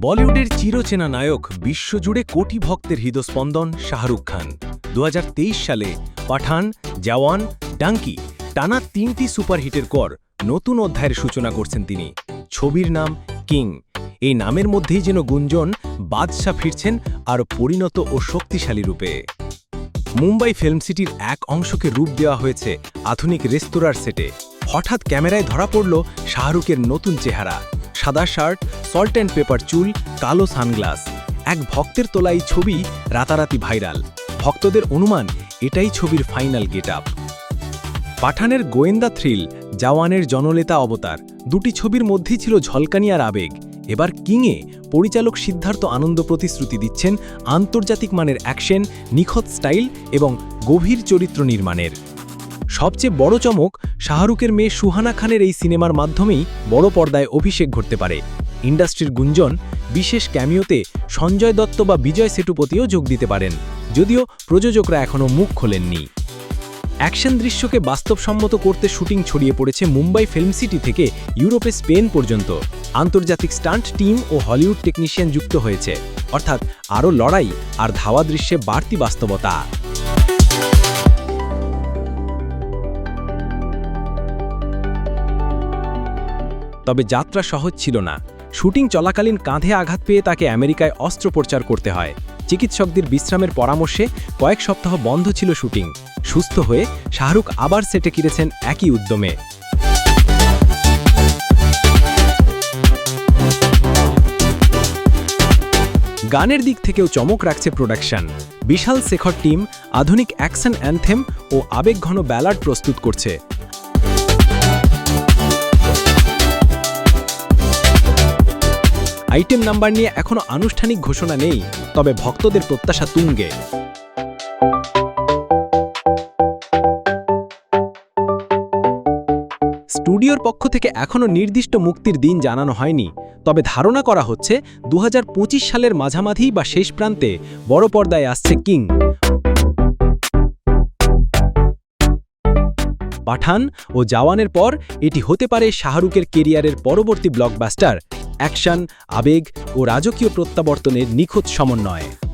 বলিউডের চিরচেনা নায়ক বিশ্বজুড়ে কোটি ভক্তের হৃদস্পন্দন শাহরুখ খান। দু হাজার তেইশ সালে পাঠান, জাওয়ান, ডাঙ্কি টানা তিনটি সুপারহিটের পর নতুন অধ্যায়ের সূচনা করছেন তিনি। ছবির নাম কিং। এই নামের মধ্যেই যেন গুঞ্জন, বাদশাহ ফিরছেন আর পরিণত ও শক্তিশালী রূপে। মুম্বাই ফিল্ম সিটির এক অংশকে রূপ দেওয়া হয়েছে আধুনিক রেস্তোরাঁর সেটে। হঠাৎ ক্যামেরায় ধরা পড়ল শাহরুখের নতুন চেহারা। সাদা শার্ট সল্ট অ্যান্ড পেপার চুল, কালো সানগ্লাস। এক ভক্তের তোলা এই ছবি রাতারাতি ভাইরাল। ভক্তদের অনুমান, এটাই ছবির ফাইনাল গেট আপ পাঠানের গোয়েন্দা থ্রিল জওয়ানের জনলেতা অবতার, দুটি ছবির মধ্যেই ছিল ঝলকানি আর আবেগ। এবার কিংয়ে পরিচালক সিদ্ধার্থ আনন্দ প্রতিশ্রুতি দিচ্ছেন আন্তর্জাতিক মানের অ্যাকশন নিখত স্টাইল এবং গভীর চরিত্র নির্মাণের। সবচেয়ে বড় চমক শাহরুখের মেয়ে সুহানা খানের এই সিনেমার মাধ্যমেই বড় পর্দায় অভিষেক ঘটতে পারে। ইন্ডাস্ট্রির গুঞ্জন, বিশেষ ক্যামিওতে সঞ্জয় দত্ত বা বিজয় সেটুপতিও যোগ দিতে পারেন, যদিও প্রযোজকরা এখনও মুখ খোলেননি। অ্যাকশন দৃশ্যকে বাস্তবসম্মত করতে শুটিং ছড়িয়ে পড়েছে মুম্বাই ফিল্ম সিটি থেকে ইউরোপে স্পেন পর্যন্ত। আন্তর্জাতিক স্টান্ট টিম ও হলিউড টেকনিশিয়ান যুক্ত হয়েছে। অর্থাৎ আরও লড়াই আর ধাওয়া দৃশ্যে বাড়তি বাস্তবতা। তবে যাত্রা সহজ ছিল না। শুটিং চলাকালীন কাঁধে আঘাত পেয়ে তাকে আমেরিকায় অস্ত্রোপচার করতে হয়। চিকিৎসকদের বিশ্রামের পরামর্শে কয়েক সপ্তাহ বন্ধ ছিল শুটিং। সুস্থ হয়ে শাহরুখ আবার সেটে কিরেছেন একই উদ্যমে। গানের দিক থেকেও চমক রাখছে প্রোডাকশন। বিশাল শেখর টিম আধুনিক অ্যাকশন অ্যানথেম ও আবেগঘন ব্যালাড প্রস্তুত করছে। আইটেম নাম্বার নিয়ে এখনও আনুষ্ঠানিক ঘোষণা নেই, তবে ভক্তদের প্রত্যাশা তুঙ্গে। স্টুডিওর পক্ষ থেকে এখনও নির্দিষ্ট মুক্তির দিন জানানো হয়নি, তবে ধারণা করা হচ্ছে দু হাজার পঁচিশ সালের মাঝামাঝি বা শেষ প্রান্তে বড় পর্দায় আসছে কিং। পাঠান ও জাওয়ানের পর এটি হতে পারে শাহরুখের কেরিয়ারের পরবর্তী ব্লকবাস্টার অ্যাকশন আবেগ ও রাজকীয় প্রত্যাবর্তনের নিখুঁত সমন্বয়।